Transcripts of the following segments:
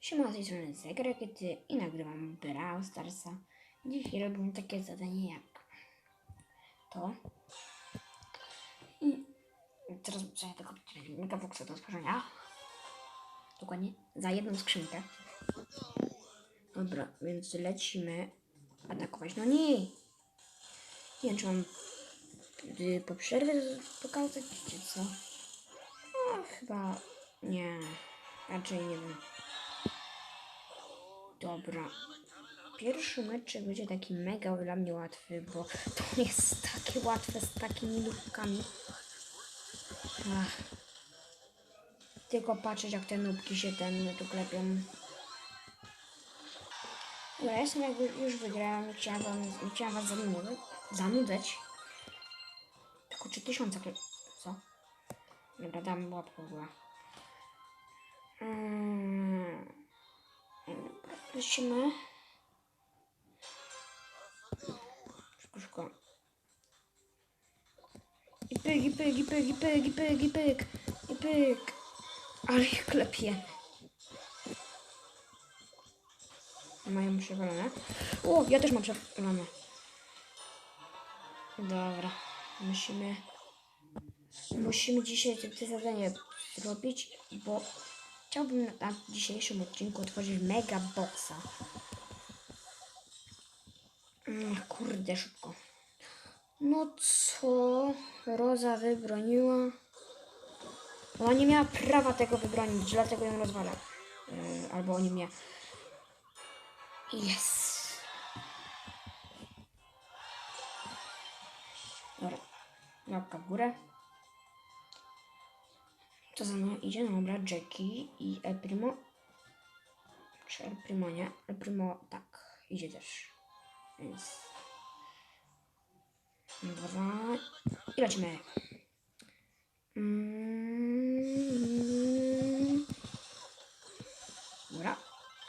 Siema, z tej strony Zegrakiety i nagrywam Brawl Starsa. Dzisiaj robimy takie zadanie jak to. I teraz sobie tego megaboxa do otworzenia. Dokładnie za jedną skrzynkę. Dobra, więc lecimy atakować. No nie! Nie wiem, czy mam y, po przerwie pokazać, czy co? No, chyba nie. Raczej nie wiem. Dobra. Pierwszy meczek będzie taki mega dla mnie łatwy, bo to jest takie łatwe z takimi nubkami. Ach. Tylko patrzeć jak te nubki się ten tu klepią. Dobra, ja jestem jakby już wygrałem, nie chciałam, nie chciałam was zanudzać. zanudzać. Tylko 3000 klep... Co? Dobra, dam łapkę w górę. Mm. Lecimy. Szybko, szybko. I pyk, i pyk, i pyk, i pyk, i pyk, i pyk, i pyk. Ale ich klepie. Mają przewalone. O, ja też mam przewalone. Dobra. Musimy... Musimy dzisiaj te zadanie zrobić, bo chciałbym na, dzisiejszym odcinku otworzyć mega boxa. Mm, kurde, szybko. No co? Roza wybroniła. Ona nie miała prawa tego wybronić, dlatego ją rozwala. Yy, albo oni mnie. Yes. Dobra. Łapka w górę. To za mną idzie, no dobra, Jackie i El Primo. Czy El Primo nie? El Primo tak, idzie też. Więc... Dwa... I lecimy. Mm. Dobra.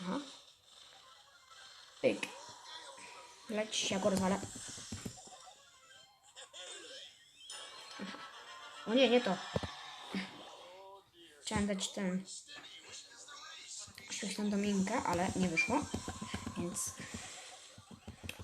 Aha. Pyk. Leć, ja go rozwalę. O nie, nie to. Chciałem dać ten świetną dominkę, ale nie wyszło. Więc.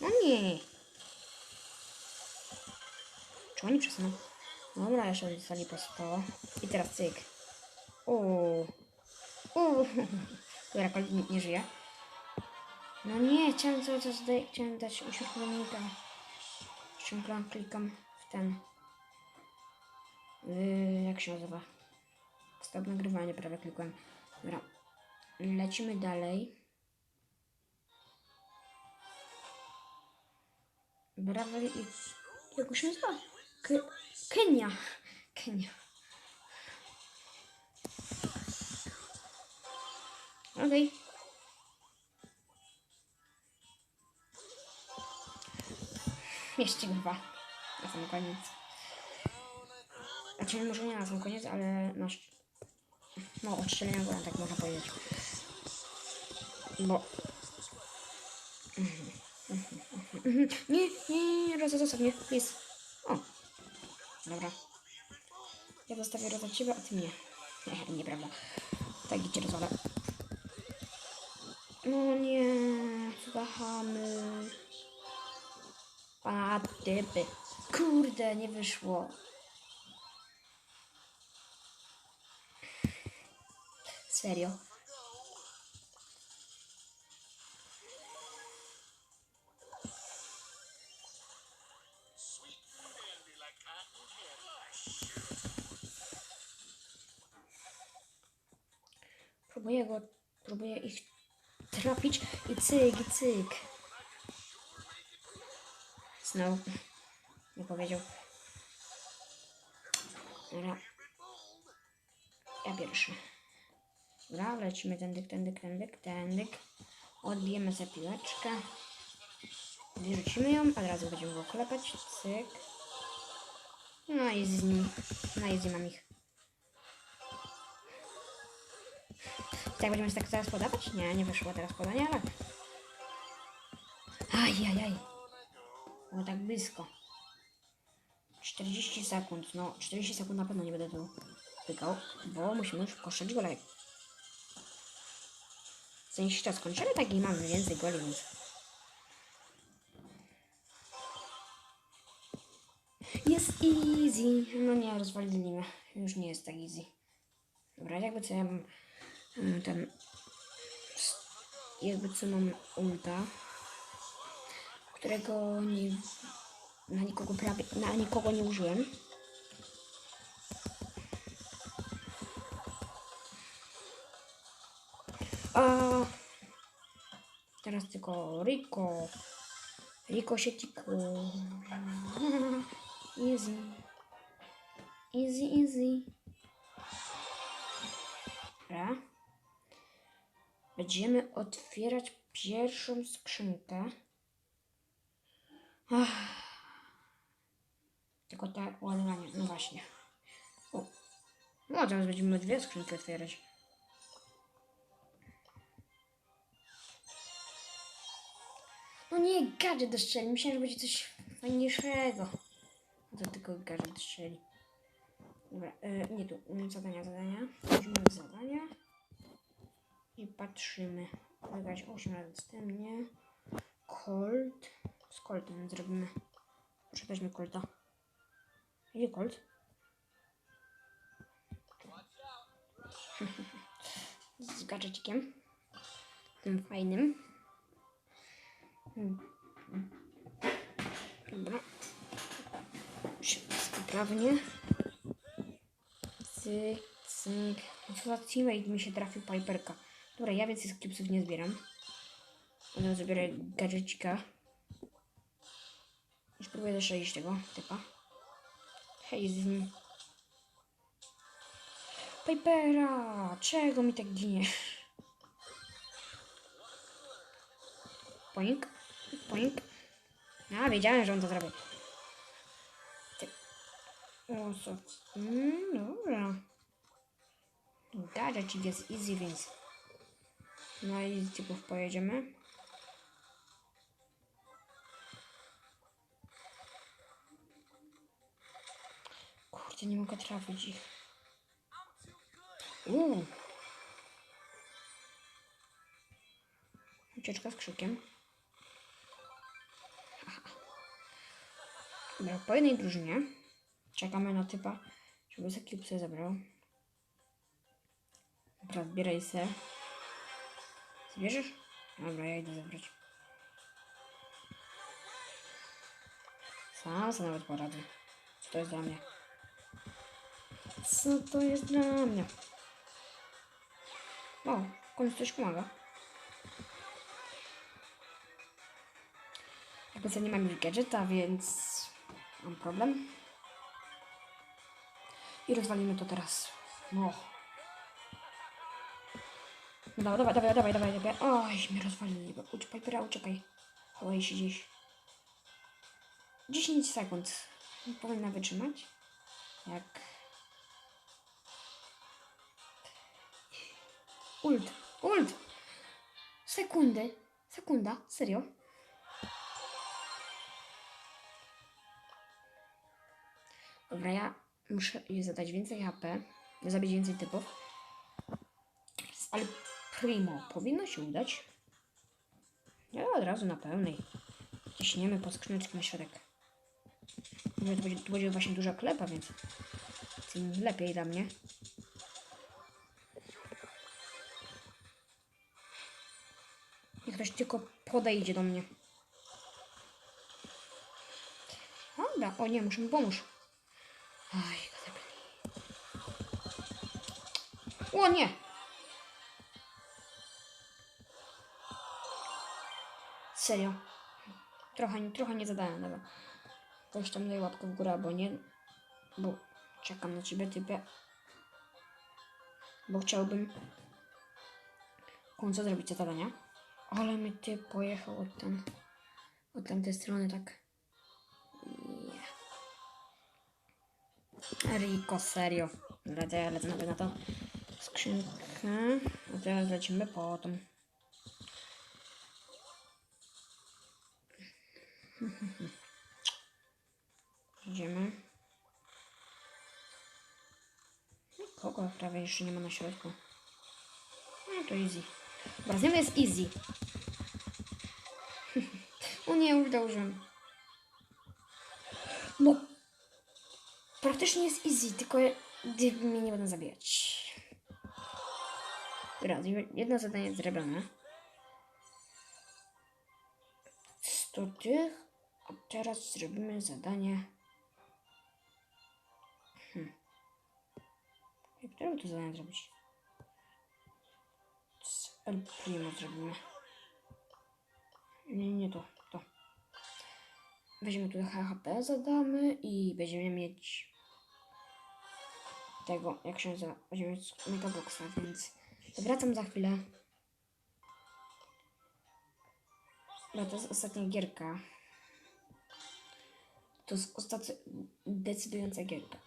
No nie. Czy oni przesuną? Dobra, jeszcze zostali po 100. I teraz cyk. Uuu. Uuu. Dobra, nie, nie żyje. No nie, chciałem cały czas dać, chciałem dać uśmiech dominka. Ciągle klikam w ten. Yy, jak się nazywa? Stop nagrywanie, prawie klikłem. Dobra. Lecimy dalej. Brawo i... Jak już nazywa? K Kenia. Kenia. Okej. Jeszcze dwa. Na sam koniec. Znaczy może nie na sam koniec, ale na... No, strzelenia gola, tak można powiedzieć. Bo... Nie, nie, nie, Roza, zostaw mnie. O, dobra. Ja zostawię Roza ciebie, a ty mnie. Nie, nieprawda. Tak, idzie rozwala. No nie, wahamy. A typy. Kurde, nie wyszło. Serio. Próbuję go, próbuję ich trafić i cyk, i cyk. Znowu. Nie powiedział. Dobra. Ja pierwszy. Dobra, lecimy tędyk, tędyk, tędyk, tędyk. Odbijemy sobie piłeczkę. Wyrzucimy ją, od razu będziemy go klepać. Cyk. No i z nim. No i z nim mam ich. Tak będziemy się tak teraz podawać? Nie, nie wyszło teraz podanie, ale... Ajajaj. Było tak blisko. 40 sekund. No, 40 sekund na pewno nie będę tu pykał, bo musimy już koszczyć golej. Jakiś czas kończymy, tak i mamy więcej goli, więc... Jest easy. No nie, rozwalili mnie. Już nie jest tak easy. Dobra, jakby co ja mam mm, ten... Jakby co mam ulta, którego nie... Na nikogo prawie... Na nikogo nie użyłem. A teraz tylko Rico. Rico się tiku. Easy. Easy, easy. Dobra. Będziemy otwierać pierwszą skrzynkę. Ach. Tylko te ładowanie. No właśnie. O. No teraz będziemy dwie skrzynki otwierać. No nie, gadżet dostrzeli. Myślałem, że będzie coś fajniejszego. No to tylko gadżet dostrzeli. Dobra, e, nie tu. Zadania, zadania. W zadania. I patrzymy. Wygrać 8 razy wstępnie. Colt. Z Coltem zrobimy. Przepraszmy Colta. Gdzie Colt? Z gadżecikiem. Tym fajnym. Hmm. Dobra. Sprawnie. Cyk, cyk. Za teammate mi się trafił Piperka. Dobra, ja więcej skipsów nie zbieram. Ale zabiorę gadżecika. I spróbuję zestrzelić tego typa. Hej, z nim. Pipera! Czego mi tak giniesz? Poink, poink. A, wiedziałem, że on to zrobi. Ty. O, co? Mm, dobra. Gadżecik jest easy, więc na easy typów pojedziemy. Kurde, nie mogę trafić ich. Uuu. Ucieczka z krzykiem. Dobra, po jednej drużynie czekamy na typa, żeby sobie cube zabrał. Dobra, zbieraj se. Zbierzesz? Dobra, ja idę zabrać. Sam sobie nawet poradzę. Co to jest dla mnie? Co to jest dla mnie? O, w końcu coś pomaga. Co nie mam już gadżeta, więc mam problem. I rozwalimy to teraz. No. Dawaj, dawaj, dawaj, dawaj, dawaj, dawaj. Oj, mnie rozwalili. Ucz, Pipera, uciekaj. Chowaj się gdzieś. 10 sekund. Powinna wytrzymać. Jak... Ult, ult! Sekundy. Sekunda, serio. Dobra, ja muszę jej zadać więcej HP, zabić więcej typów. Ale primo, powinno się udać. Ja od razu na pełnej. Ciśniemy po skrzyneczki na środek. Może to będzie, to będzie właśnie duża klepa, więc lepiej dla mnie. Niech ktoś tylko podejdzie do mnie. Dobra, o nie, muszę mu pomóż. Zabili. O nie! Serio. Trochę, trochę nie zadałem, dobra. Weź tam daj łapkę w górę, albo nie. Bo czekam na ciebie, typie. Bo chciałbym w końcu zrobić zadania. Ale mi ty pojechał od tam, od tamtej strony, tak. Yeah. Rico, serio. Lecę, lecę na to skrzynkę. A teraz lecimy po tą. Idziemy. Kogo prawie jeszcze nie ma na środku? No to easy. Dobra, jest easy. o nie, już dążyłem. No. Praktycznie jest easy, tylko mnie nie będą zabijać. Dobra, jedno zadanie zrobione. 100 tych. A teraz zrobimy zadanie. Jak które to zadanie zrobić? Z El Primo zrobimy. Nie, nie to, to. Weźmiemy tu HP, zadamy i będziemy mieć tego, jak się nazywa, Megaboxa, więc wracam za chwilę. No to jest ostatnia gierka. To jest ostatnia decydująca gierka.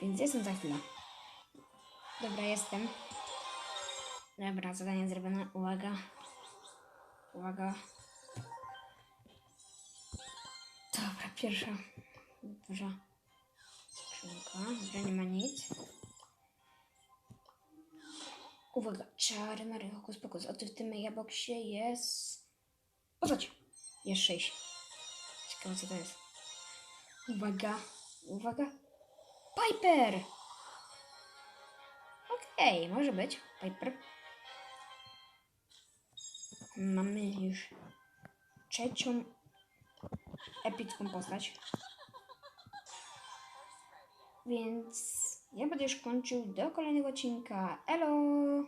Więc jestem za chwilę. Dobra, jestem. Dobra, zadanie zrobione. Uwaga. Uwaga. Dobra, pierwsza. Duża skrzynka. Dobra, nie ma nic. Uwaga, czary Mary, hokus pokus. O w tym megaboxie jest... O co? Jest sześć. Ciekawe co to jest. Uwaga, uwaga. Piper! Okej, może być. Piper. Mamy już trzecią epicką postać. Więc ja będę już kończył do kolejnego odcinka. Elo!